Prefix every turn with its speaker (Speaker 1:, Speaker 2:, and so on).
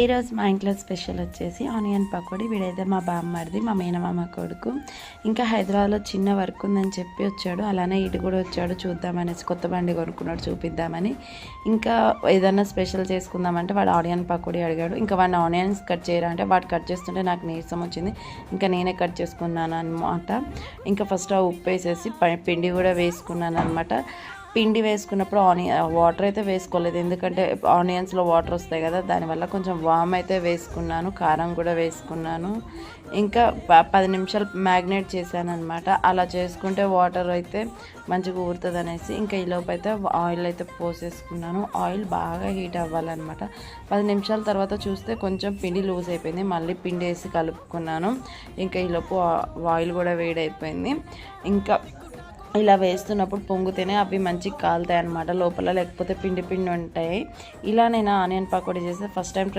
Speaker 1: ఈరోజు మా ఇంట్లో స్పెషల్ వచ్చేసి ఆనియన్ పకోడీ. వీడైతే మా బామ్మడిది మా మేనమామ కొడుకు. ఇంకా హైదరాబాద్లో చిన్న వర్క్ ఉందని చెప్పి వచ్చాడు. అలానే ఇటు కూడా వచ్చాడు చూద్దామనేసి కొత్త బండి కొనుక్కున్నాడు చూపిద్దామని. ఇంకా ఏదన్నా స్పెషల్ చేసుకుందామంటే వాడు ఆనియన్ పకోడీ అడిగాడు. ఇంకా వాడిని ఆనియన్స్ కట్ చేయరా అంటే వాడు కట్ చేస్తుంటే నాకు నీరసం వచ్చింది. ఇంకా నేనే కట్ చేసుకున్నాను అనమాట ఇంకా ఫస్ట్ ఆ ఉప్పు వేసేసి పిండి కూడా వేసుకున్నాను అనమాట పిండి వేసుకున్నప్పుడు ఆనియన్ వాటర్ అయితే వేసుకోలేదు. ఎందుకంటే ఆనియన్స్లో వాటర్ వస్తాయి కదా దానివల్ల కొంచెం వామ్ అయితే వేసుకున్నాను కారం కూడా వేసుకున్నాను. ఇంకా ప- పది నిమిషాలు మ్యాగ్నేట్ చేశాను అనమాట అలా చేసుకుంటే వాటర్ అయితే మంచిగా ఊరుతుంది అనేసి ఇంకా ఈ లోపు అయితే ఆయిల్ అయితే పోసేసుకున్నాను. ఆయిల్ బాగా హీట్ అవ్వాలన్నమాట. పది నిమిషాల తర్వాత చూస్తే కొంచెం పిండి లూజ్ అయిపోయింది. మళ్ళీ పిండి వేసి కలుపుకున్నాను. ఇంకా ఈ లోపు ఆయిల్ కూడా వేడైపోయింది. ఇంకా ఇలా వేస్తున్నప్పుడు పొంగుతేనే అవి మంచిగా కాలుతాయి అనమాట లోపల లేకపోతే పిండి పిండి ఉంటాయి. ఇలా నేను ఆనియన్ పకోడీ చేస్తే ఫస్ట్ టైం ట్రై